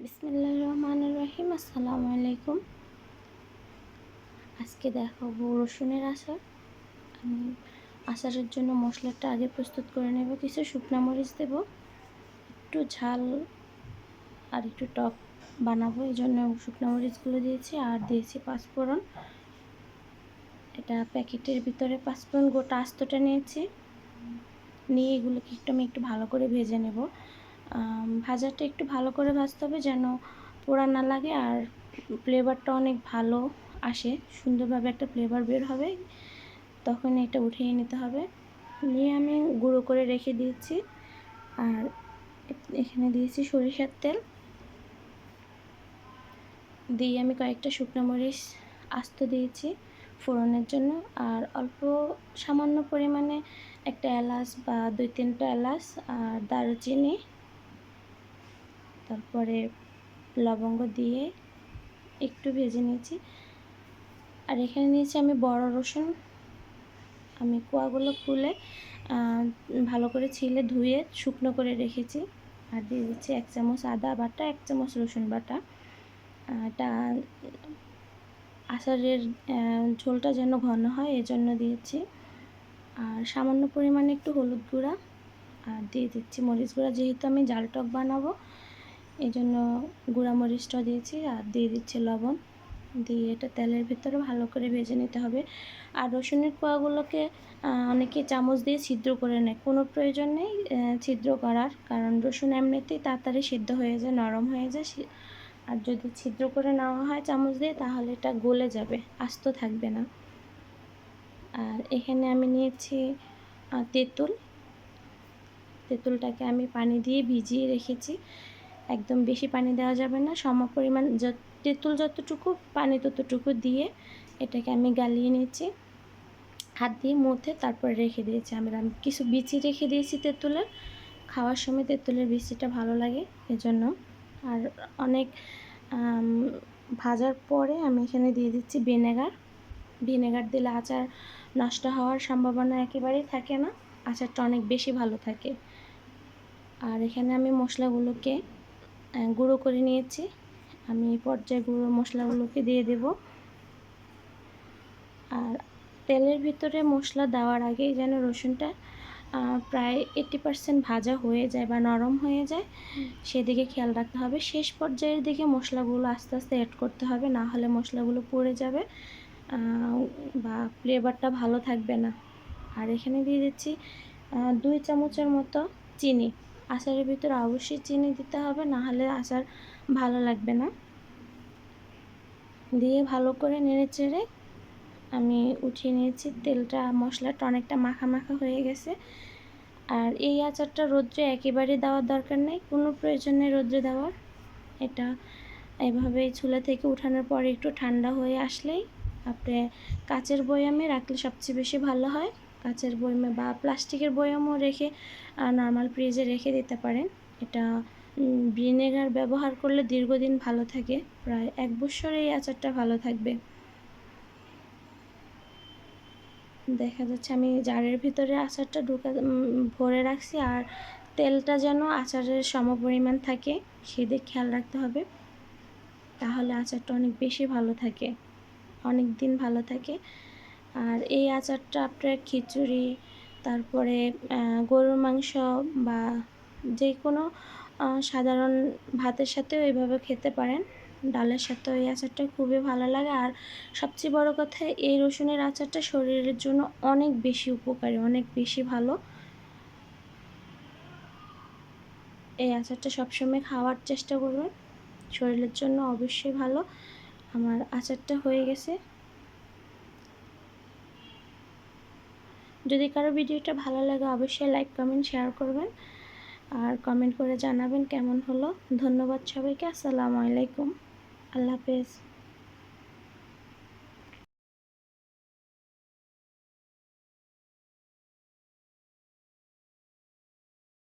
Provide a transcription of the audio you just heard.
বিসমিল্লাহ রহমান রহিম, আসসালামু আলাইকুম। আজকে দেখাবো রসুনের আচার। আমি আচারের জন্য মশলাটা আগে প্রস্তুত করে নেব, কিছু শুকনা মরিচ দেব, একটু ঝাল আর একটু টক বানাবো, এই জন্য শুকনা মরিচগুলো দিয়েছি আর দিয়েছি পাঁচফোড়ন। এটা প্যাকেটের ভিতরে পাঁচফোড়ন, গোটা আস্তটা নিয়েছি। নিয়ে এগুলোকে একটু আমি একটু ভালো করে ভেজে নেব। ভাজাটা একটু ভালো করে ভাজতে হবে যেন পোড়া না লাগে আর ফ্লেভারটা অনেক ভালো আসে, সুন্দরভাবে একটা ফ্লেভার বের হবে। তখন এটা উঠিয়ে নিতে হবে। নিয়ে আমি গুঁড়ো করে রেখে দিয়েছি। আর এখানে দিয়েছি সরিষার তেল। দিয়ে আমি কয়েকটা শুকনো মরিচ আস্ত দিয়েছি ফোড়নের জন্য। আর অল্প সামান্য পরিমাণে একটা এলাচ বা দুই তিনটা এলাচ আর দারুচিনি তারপরে লবঙ্গ দিয়ে একটু ভেজে নিয়েছি। আর এখানে নিয়েছি আমি বড় রসুন। আমি কোয়াগুলো খুলে ভালো করে ছিলে ধুয়ে শুকনো করে রেখেছি। আর দিয়ে দিচ্ছি এক চামচ আদা বাটা, এক চামচ রসুন বাটা। এটা আচারের ঝোলটা যেন ঘন হয় এজন্য দিয়েছি। আর সামান্য পরিমাণে একটু হলুদ গুঁড়া। আর দিয়ে দিচ্ছি মরিচ গুঁড়া। যেহেতু আমি জাল টক বানাবো এই জন্য মরিচটা দিয়েছি আর দিয়ে দিচ্ছি লবণ। দিয়ে এটা তেলের ভিতরে ভালো করে ভেজে নিতে হবে। আর রসুনের কোয়াগুলোকে অনেকে চামচ দিয়ে ছিদ্র করে নেয়। কোনো প্রয়োজন নেই ছিদ্র করার। কারণ রসুন এমনিতেই তাড়াতাড়ি সিদ্ধ হয়ে যায়, নরম হয়ে যায়। আর যদি ছিদ্র করে নেওয়া হয় চামচ দিয়ে তাহলে এটা গলে যাবে, আস্ত থাকবে না। আর এখানে আমি নিয়েছি তেঁতুল। তেঁতুলটাকে আমি পানি দিয়ে ভিজিয়ে রেখেছি। একদম বেশি পানি দেওয়া যাবে না। সম পরিমাণ তেঁতুল যতটুকু, পানি ততটুকু দিয়ে এটাকে আমি গালিয়ে নিয়েছি হাত দিয়ে মধ্যে তারপরে রেখে দিয়েছি আমরা আমি কিছু বিচি রেখে দিয়েছি তেঁতুলের খাওয়ার সময় তেঁতুলের বিচিটা ভালো লাগে এজন্য। আর অনেক ভাজার পরে আমি এখানে দিয়ে দিচ্ছি ভিনেগার। ভিনেগার দিলে আচার নষ্ট হওয়ার সম্ভাবনা একেবারেই থাকে না। আচারটা অনেক বেশি ভালো থাকে। আর এখানে আমি মশলাগুলোকে গুঁড়ো করে নিয়েছি। আমি পর্যায়ে গুঁড়ো মশলাগুলোকে দিয়ে দেব। আর তেলের ভিতরে মশলা দেওয়ার আগেই যেন রসুনটা প্রায় এইটি পার্সেন্ট ভাজা হয়ে যায় বা নরম হয়ে যায়, সেদিকে খেয়াল রাখতে হবে। শেষ পর্যায়ের দিকে মশলাগুলো আস্তে আস্তে অ্যাড করতে হবে, না হলে মশলাগুলো পড়ে যাবে বা ফ্লেভারটা ভালো থাকবে না। আর এখানে দিয়ে দিচ্ছি দুই চামচের মতো চিনি। আচারের ভিতরে অবশ্যই চিনি দিতে হবে না হলে আচার ভালো লাগবে না। দিয়ে ভালো করে নেড়ে চেড়ে আমি উঠিয়ে নিয়েছি, তেলটা, মশলাটা অনেকটা মাখা মাখা হয়ে গেছে। আর এই আচারটা রোদ্রে একেবারে দেওয়ার দরকার নেই, কোনো প্রয়োজন নেই রোদ্রে দেওয়ার। এটা এভাবে চুলা থেকে উঠানোর পরে একটু ঠান্ডা হয়ে আসলেই আপনি কাচের বয়ামে রাখলে সবচেয়ে বেশি ভালো হয়। কাচের বয়ামে বা প্লাস্টিকের বয়ামও রেখে নর্মাল ফ্রিজে রেখে দিতে পারেন। এটা ভিনেগার ব্যবহার করলে দীর্ঘদিন ভালো থাকে, প্রায় এক বছর এই আচারটা ভালো থাকবে। দেখা যাচ্ছে আমি জারের ভিতরে আচারটা ঢুকা ভরে রাখছি আর তেলটা যেন আচারের সমপরিমাণ থাকে, সেদিক খেয়াল রাখতে হবে। তাহলে আচারটা অনেক বেশি ভালো থাকে, অনেক দিন ভালো থাকে। আর এই আচারটা আপনার খিচুড়ি, তারপরে গরুর মাংস বা যে কোনো সাধারণ ভাতের সাথেও এইভাবে খেতে পারেন। ডালের সাথেও এই আচারটা খুবই ভালো লাগে। আর সবচেয়ে বড় কথা, এই রসুনের আচারটা শরীরের জন্য অনেক বেশি উপকারী, অনেক বেশি ভালো। এই আচারটা সবসময় খাওয়ার চেষ্টা করবেন। শরীরের জন্য অবশ্যই ভালো। আমার আচারটা হয়ে গেছে। যদি কারও ভিডিওটা ভালো লাগে, অবশ্যই লাইক কমেন্ট শেয়ার করবেন। আর কমেন্ট করে জানাবেন কেমন হলো। ধন্যবাদ সবাইকে। আসসালামু আলাইকুম। আল্লাহ হাফেজ।